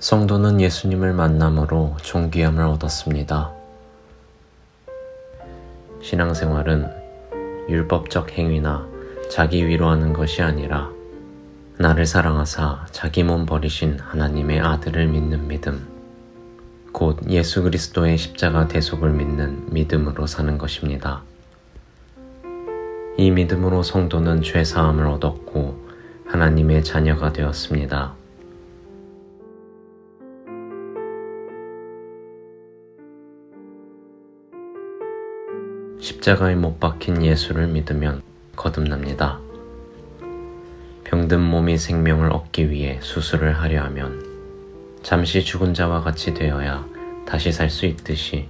성도는 예수님을 만남으로 존귀함을 얻었습니다. 신앙생활은 율법적 행위나 자기 위로하는 것이 아니라 나를 사랑하사 자기 몸 버리신 하나님의 아들을 믿는 믿음, 곧 예수 그리스도의 십자가 대속을 믿는 믿음으로 사는 것입니다. 이 믿음으로 성도는 죄 사함을 얻었고 하나님의 자녀가 되었습니다. 십자가에 못 박힌 예수를 믿으면 거듭납니다. 병든 몸이 생명을 얻기 위해 수술을 하려 하면 잠시 죽은 자와 같이 되어야 다시 살 수 있듯이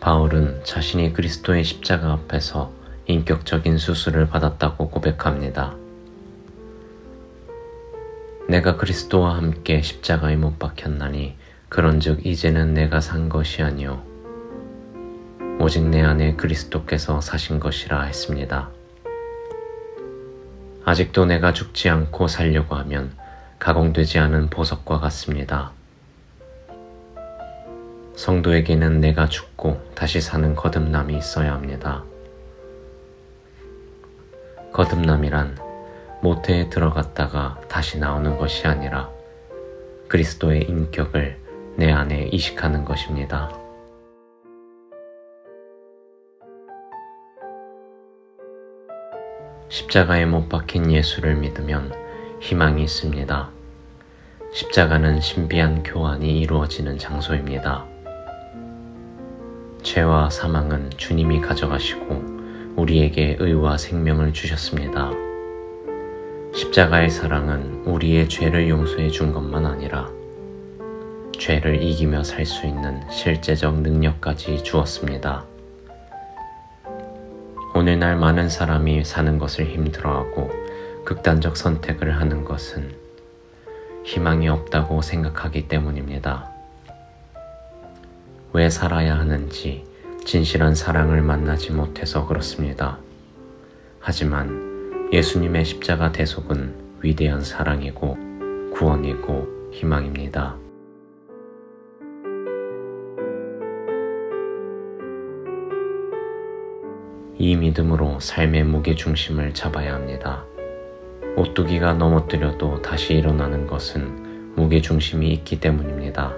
바울은 자신이 그리스도의 십자가 앞에서 인격적인 수술을 받았다고 고백합니다. 내가 그리스도와 함께 십자가에 못 박혔나니 그런즉 이제는 내가 산 것이 아니요 오직 내 안에 그리스도께서 사신 것이라 했습니다. 아직도 내가 죽지 않고 살려고 하면 가공되지 않은 보석과 같습니다. 성도에게는 내가 죽고 다시 사는 거듭남이 있어야 합니다. 거듭남이란 모태에 들어갔다가 다시 나오는 것이 아니라 그리스도의 인격을 내 안에 이식하는 것입니다. 십자가에 못 박힌 예수를 믿으면 희망이 있습니다. 십자가는 신비한 교환이 이루어지는 장소입니다. 죄와 사망은 주님이 가져가시고 우리에게 의와 생명을 주셨습니다. 십자가의 사랑은 우리의 죄를 용서해 준 것만 아니라 죄를 이기며 살 수 있는 실제적 능력까지 주었습니다. 오늘날 많은 사람이 사는 것을 힘들어하고 극단적 선택을 하는 것은 희망이 없다고 생각하기 때문입니다. 왜 살아야 하는지 진실한 사랑을 만나지 못해서 그렇습니다. 하지만 예수님의 십자가 대속은 위대한 사랑이고 구원이고 희망입니다. 이 믿음으로 삶의 무게 중심을 잡아야 합니다. 오뚜기가 넘어뜨려도 다시 일어나는 것은 무게 중심이 있기 때문입니다.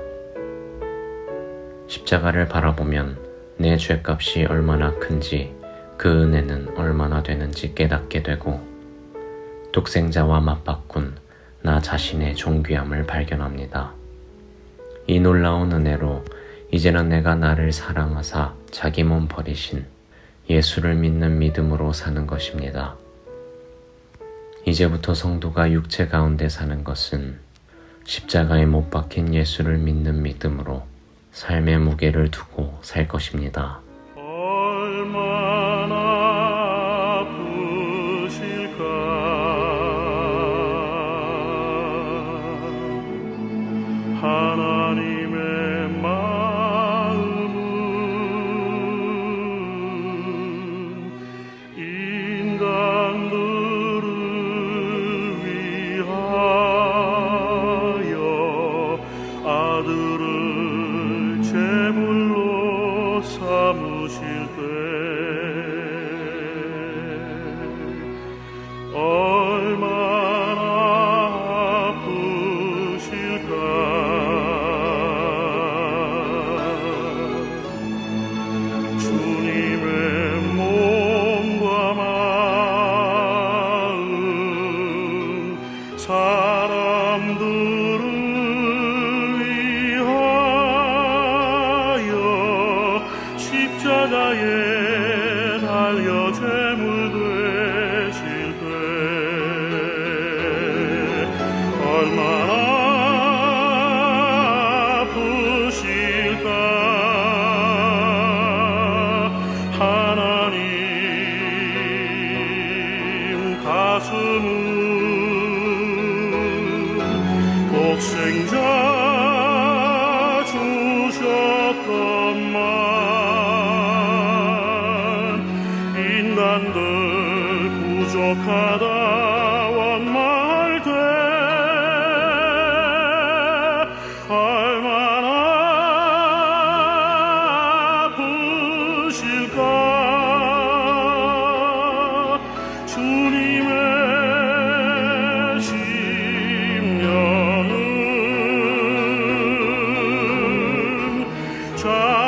십자가를 바라보면 내 죄값이 얼마나 큰지 그 은혜는 얼마나 되는지 깨닫게 되고 독생자와 맞바꾼 나 자신의 존귀함을 발견합니다. 이 놀라운 은혜로 이제는 내가 나를 사랑하사 자기 몸 버리신 예수를 믿는 믿음으로 사는 것입니다. 이제부터 성도가 육체 가운데 사는 것은 십자가에 못 박힌 예수를 믿는 믿음으로 삶의 무게를 두고 살 것입니다. 가슴은 독생자 주셨건만. 인간들 부족하다 원말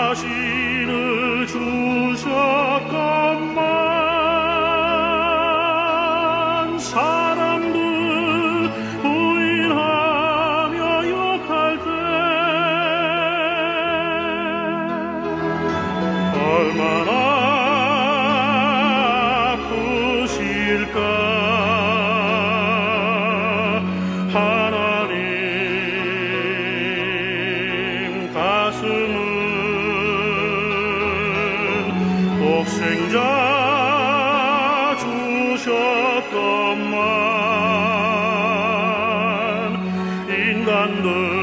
다시 Under.